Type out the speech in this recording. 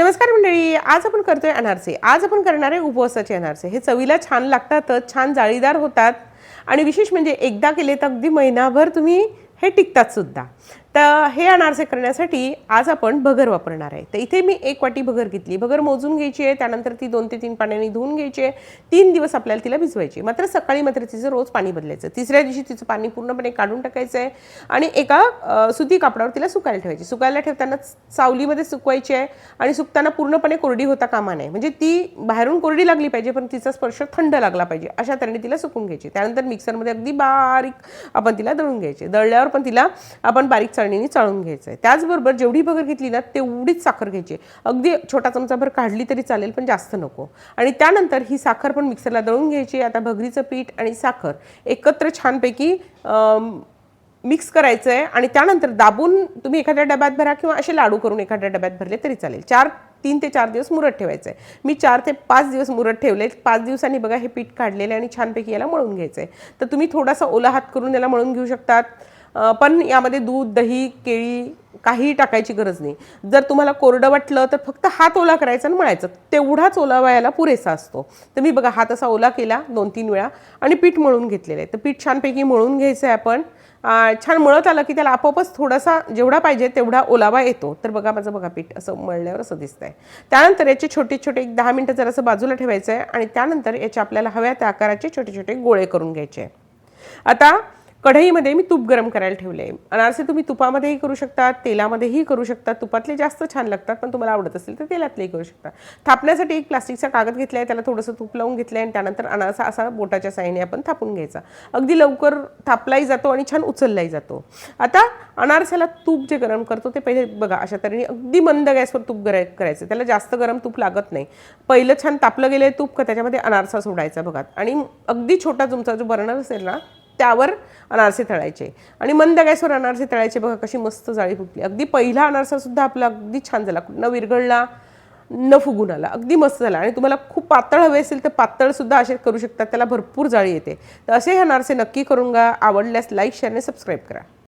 नमस्कार मंडळी आज आपण करतोय अनारसे. आज आपण करणार आहे उपवासाचे अनारसे. हे चवीला छान लागतातच छान जाळीदार होतात. आणि विशेष म्हणजे एकदा केले तर अगदी महिनाभर तुम्ही हे टिकतात सुद्धा. तर हे अनारसे करण्यासाठी आज आपण भगर वापरणार आहे. तर इथे मी एक वाटी भगर घेतली. भगर मोजून घ्यायची आहे. त्यानंतर ती दोन ते तीन पाण्याने धुवून घ्यायची आहे. तीन दिवस आपल्याला तिला भिजवायची मात्र सकाळी मात्र तिचं रोज पाणी बदलायचं तिसऱ्या दिवशी तिचं पाणी पूर्णपणे काढून टाकायचं आहे आणि एका सुती कापडावर तिला सुकायला ठेवायची. सुकायला ठेवताना सावलीमध्ये सुकवायची आहे आणि सुकताना पूर्णपणे कोरडी होता कामा नये. म्हणजे ती बाहेरून कोरडी लागली पाहिजे पण तिचा स्पर्श थंड लागला पाहिजे. अशा तऱ्हेने तिला सुकून घ्यायची त्यानंतर मिक्सरमध्ये अगदी बारीक आपण तिला दळून घ्यायची दळल्यावर पण तिला आपण बारीक चाळणीने चाळून घ्यायचं आहे त्याचबरोबर जेवढी भगर घेतली ना तेवढीच साखर घ्यायची अगदी छोटा चमचाभर काढली तरी चालेल पण जास्त नको. आणि त्यानंतर ही साखर पण मिक्सरला दळून घ्यायची आता भगरीचं पीठ आणि साखर एकत्र छानपैकी मिक्स करायचं आहे आणि त्यानंतर दाबून तुम्ही एखाद्या डब्यात भरा किंवा असे लाडू करून एखाद्या डब्यात भरले तरी चालेल. चार तीन ते चार दिवस मुरत ठेवायचं आहे मी चार ते पाच दिवस मुरत ठेवले. पाच दिवसांनी बघा हे पीठ काढलेले आणि छानपैकी याला मळून घ्यायचं आहे तर तुम्ही थोडासा ओला हात करून याला मळून घेऊ शकतात. पण यामध्ये दूध दही केळी काहीही टाकायची गरज नाही. जर तुम्हाला कोरडं वाटलं तर फक्त हात ओला करायचा आणि मळायचं. तेवढाच ओलावा याला पुरेसा असतो. तर मी बघा हात असा ओला केला दोन तीन वेळा आणि पीठ मळून घेतलेलं आहे. तर पीठ छानपैकी मळून घ्यायचं आहे आपण. छान मळत आलं की त्याला आपोआपच थोडासा जेवढा पाहिजे तेवढा ओलावा येतो. तर बघा माझं बघा पीठ असं मळल्यावर असं दिसतंय. त्यानंतर याचे छोटे छोटे एक दहा मिनटं जरासं बाजूला ठेवायचं आहे आणि त्यानंतर याचे आपल्याला हव्या त्या आकाराचे छोटे छोटे गोळे करून घ्यायचे आहे. आता कढईमध्ये मी तूप गरम करायला ठेवले आहे अनारसे तुम्ही तुपामध्येही करू शकता तेलामध्येही करू शकता तुपातले जास्त छान लागतात पण तुम्हाला आवडत असेल तर तेलातलेही करू शकता. थापण्यासाठी एक प्लास्टिकचा कागद घेतला आहे त्याला थोडंसं तूप लावून घेतलं आहे आणि त्यानंतर अनारसा असा बोटाच्या साहाय्याने आपण थापून घ्यायचा. अगदी लवकर थापलाही जातो आणि छान उचललाही जातो. आता अनारसाला तूप जे गरम करतो ते पहिले बघा अशा तऱ्हेने अगदी मंद गॅसवर तूप गरम करायचं. त्याला जास्त गरम तूप लागत नाही. पहिलं छान तापलं गेलं तूप का त्याच्यामध्ये अनारसा सोडायचा बघा. आणि अगदी छोटा तुमचा जो बर्नर असेल ना त्यावर अनारसे तळायचे. आणि मंद गॅसवर अनारसे तळायचे. बघा कशी मस्त जाळी फुटली. अगदी पहिला अनारसासुद्धा आपला अगदी छान झाला. न विरघळला न फुगून आला. अगदी मस्त झाला. आणि तुम्हाला खूप पातळ हवे असेल तर पातळसुद्धा असे करू शकतात त्याला भरपूर जाळी येते. तर असे हे अनारसे नक्की करून गा आवडल्यास लाईक शेअर आणि सबस्क्राईब करा.